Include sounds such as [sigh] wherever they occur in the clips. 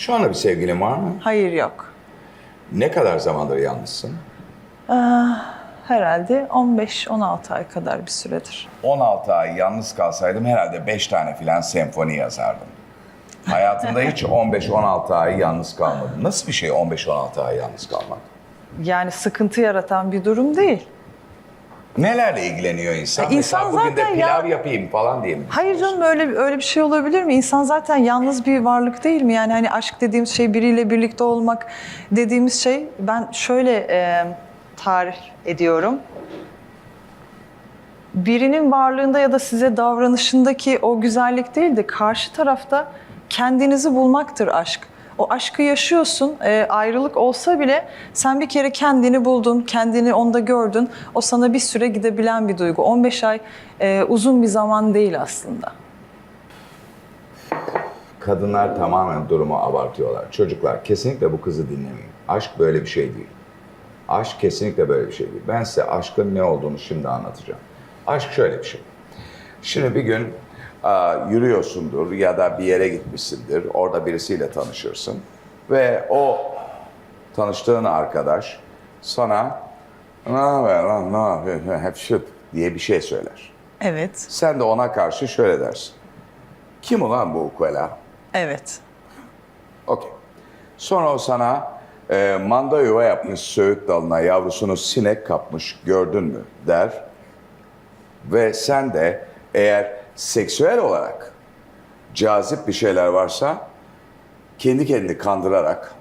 Şu anda bir sevgilin var mı? Hayır yok. Ne kadar zamandır yalnızsın? Herhalde 15-16 ay kadar bir süredir. 16 ay yalnız kalsaydım herhalde 5 tane filan senfoni yazardım. Hayatımda hiç [laughs] 15-16 ay yalnız kalmadım. Nasıl bir şey 15-16 ay yalnız kalmak? Yani sıkıntı yaratan bir durum değil. Nelerle ilgileniyor insan? Ya insan Mesela bugün de zaten pilav ya- yapayım falan diye mi? Hayır canım öyle öyle bir şey olabilir mi? İnsan zaten yalnız bir varlık değil mi? Yani hani aşk dediğimiz şey biriyle birlikte olmak dediğimiz şey ben şöyle e, tarif ediyorum. Birinin varlığında ya da size davranışındaki o güzellik değil de karşı tarafta kendinizi bulmaktır aşk. O aşkı yaşıyorsun, e, ayrılık olsa bile sen bir kere kendini buldun, kendini onda gördün. O sana bir süre gidebilen bir duygu. 15 ay e, uzun bir zaman değil aslında. Kadınlar tamamen durumu abartıyorlar. Çocuklar kesinlikle bu kızı dinlemeyin. Aşk böyle bir şey değil. Aşk kesinlikle böyle bir şey değil. Ben size aşkın ne olduğunu şimdi anlatacağım. Aşk şöyle bir şey. Şimdi bir gün yürüyorsundur ya da bir yere gitmişsindir. Orada birisiyle tanışırsın. Ve o tanıştığın arkadaş sana ne haber lan ne yapıyorsun [laughs] hep şıp diye bir şey söyler. Evet, Sen de ona karşı şöyle dersin. Kim ulan bu ukala? evet. Okey. Sonra o sana e, manda yuva yapmış söğüt dalına yavrusunu sinek kapmış gördün mü der. Ve sen de eğer seksüel olarak cazip bir şeyler varsa kendi kendini kandırarak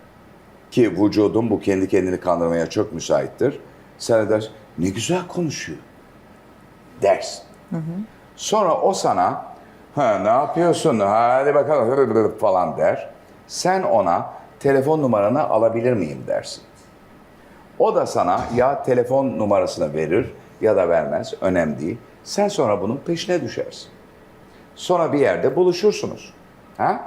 ki vücudun bu kendi kendini kandırmaya çok müsaittir. Sen de dersin ne güzel konuşuyor dersin. Sonra o sana ha, ne yapıyorsun hadi bakalım [laughs] falan der. Sen ona telefon numaranı alabilir miyim dersin. O da sana ya telefon numarasını verir ya da vermez önemli değil. Sen sonra bunun peşine düşersin. Sonra bir yerde buluşursunuz. Ha?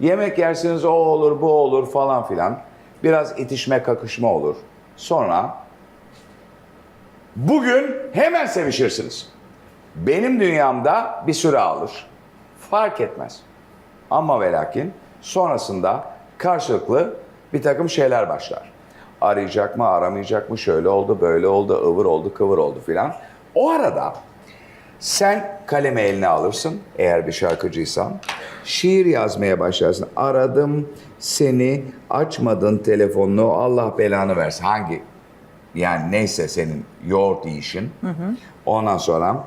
Yemek yersiniz o olur bu olur falan filan. Biraz itişme kakışma olur. Sonra bugün hemen sevişirsiniz. Benim dünyamda bir süre alır. Fark etmez. Ama ve lakin sonrasında karşılıklı bir takım şeyler başlar. Arayacak mı, aramayacak mı, şöyle oldu, böyle oldu, ıvır oldu, kıvır oldu filan. O arada sen kalemi eline alırsın eğer bir şarkıcıysan. Şiir yazmaya başlarsın. Aradım seni, açmadın telefonunu, Allah belanı versin. Hangi yani neyse senin yoğurt yiyişin. Ondan sonra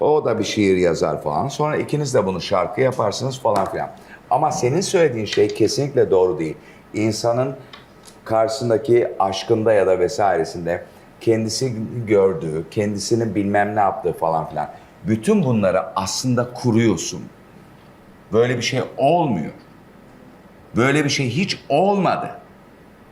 o da bir şiir yazar falan. Sonra ikiniz de bunu şarkı yaparsınız falan filan. Ama senin söylediğin şey kesinlikle doğru değil. İnsanın karşısındaki aşkında ya da vesairesinde kendisi gördüğü, kendisinin bilmem ne yaptığı falan filan. Bütün bunları aslında kuruyorsun. Böyle bir şey olmuyor. Böyle bir şey hiç olmadı.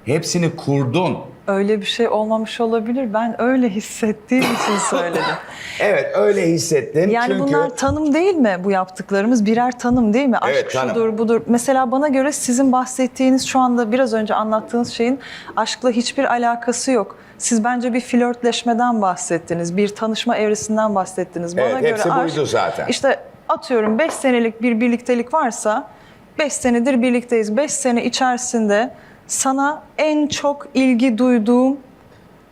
Hepsini kurdun. Öyle bir şey olmamış olabilir. Ben öyle hissettiğim için söyledim. [laughs] Evet öyle hissettin. Yani çünkü bunlar tanım değil mi bu yaptıklarımız? Birer tanım değil mi? Evet, Aşk tanım. şudur budur. Mesela bana göre sizin bahsettiğiniz şu anda biraz önce anlattığınız şeyin aşkla hiçbir alakası yok. Siz bence bir flörtleşmeden bahsettiniz. Bir tanışma evresinden bahsettiniz. Bana Evet, göre hepsi aşk, buydu zaten. İşte atıyorum 5 senelik bir birliktelik varsa 5 senedir birlikteyiz. 5 sene içerisinde sana en çok ilgi duyduğum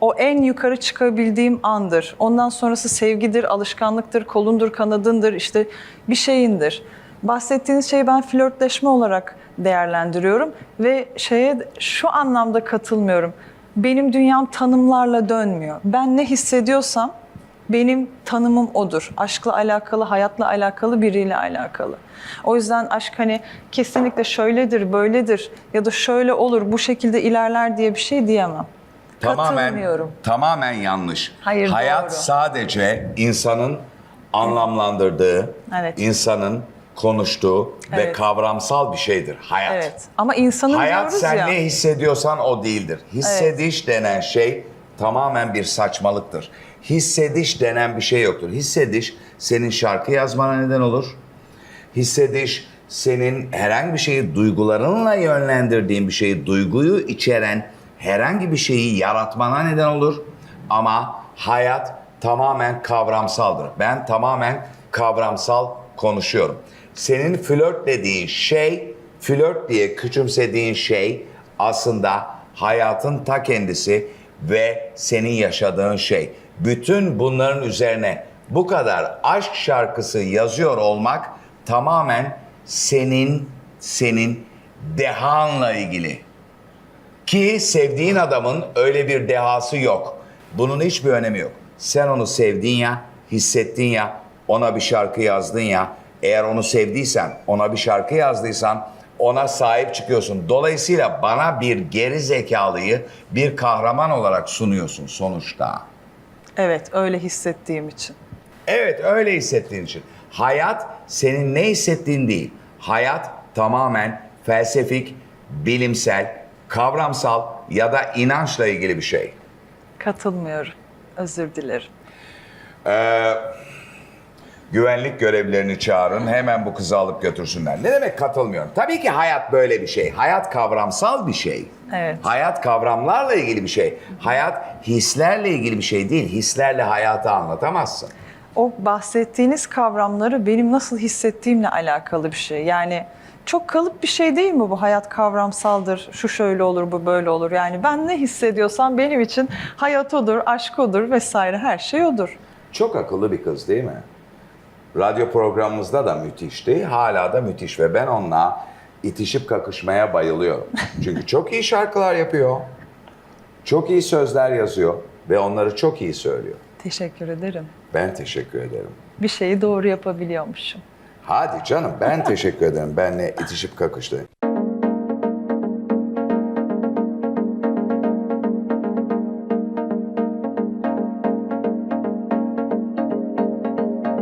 o en yukarı çıkabildiğim andır. Ondan sonrası sevgidir, alışkanlıktır, kolundur, kanadındır, işte bir şeyindir. Bahsettiğiniz şeyi ben flörtleşme olarak değerlendiriyorum ve şeye şu anlamda katılmıyorum. Benim dünyam tanımlarla dönmüyor. Ben ne hissediyorsam benim tanımım odur. Aşkla alakalı, hayatla alakalı, biriyle alakalı. O yüzden aşk hani kesinlikle şöyledir, böyledir ya da şöyle olur, bu şekilde ilerler diye bir şey diyemem. tamamen Katılmıyorum. tamamen yanlış. Hayır, Hayat doğru. sadece insanın anlamlandırdığı, Evet. insanın konuştuğu ve Evet. kavramsal bir şeydir hayat. Evet. Ama insanın Hayat sen ya. ne hissediyorsan o değildir. Hissediş denen şey tamamen bir saçmalıktır. Hissediş denen bir şey yoktur. Hissediş senin şarkı yazmana neden olur. Hissediş senin herhangi bir şeyi duygularınla yönlendirdiğin bir şeyi, duyguyu içeren herhangi bir şeyi yaratmana neden olur. Ama hayat tamamen kavramsaldır. Ben tamamen kavramsal konuşuyorum. Senin flört dediğin şey Flört diye küçümsediğin şey aslında hayatın ta kendisi ve senin yaşadığın şey. Bütün bunların üzerine bu kadar aşk şarkısı yazıyor olmak tamamen senin senin dehanla ilgili. Ki sevdiğin adamın öyle bir dehası yok. Bunun hiçbir önemi yok. Sen onu sevdin ya, hissettin ya, ona bir şarkı yazdın ya. Eğer onu sevdiysen, ona bir şarkı yazdıysan ona sahip çıkıyorsun. Dolayısıyla bana bir geri zekalıyı bir kahraman olarak sunuyorsun sonuçta. Evet, öyle hissettiğim için. Evet öyle hissettiğin için. Hayat senin ne hissettiğin değil. Hayat tamamen felsefik, bilimsel, kavramsal ya da inançla ilgili bir şey. Katılmıyorum. Özür dilerim. Güvenlik görevlilerini çağırın hemen bu kızı alıp götürsünler. Ne demek katılmıyorum? Tabii ki hayat böyle bir şey. Hayat kavramsal bir şey. Evet. Hayat kavramlarla ilgili bir şey. Hayat hislerle ilgili bir şey değil. Hislerle hayatı anlatamazsın. O bahsettiğiniz kavramları benim nasıl hissettiğimle alakalı bir şey. Yani çok kalıp bir şey değil mi bu? Hayat kavramsaldır, şu şöyle olur, bu böyle olur. Yani ben ne hissediyorsam benim için hayat odur, aşk odur vesaire her şey odur. Çok akıllı bir kız değil mi? Radyo programımızda da müthişti. Hala da müthiş ve ben onunla itişip kakışmaya bayılıyorum. Çünkü çok iyi şarkılar yapıyor. Çok iyi sözler yazıyor ve onları çok iyi söylüyor. Teşekkür ederim. Ben teşekkür ederim. Bir şeyi doğru yapabiliyormuşum. Hadi canım ben teşekkür ederim benle itişip kakıştı.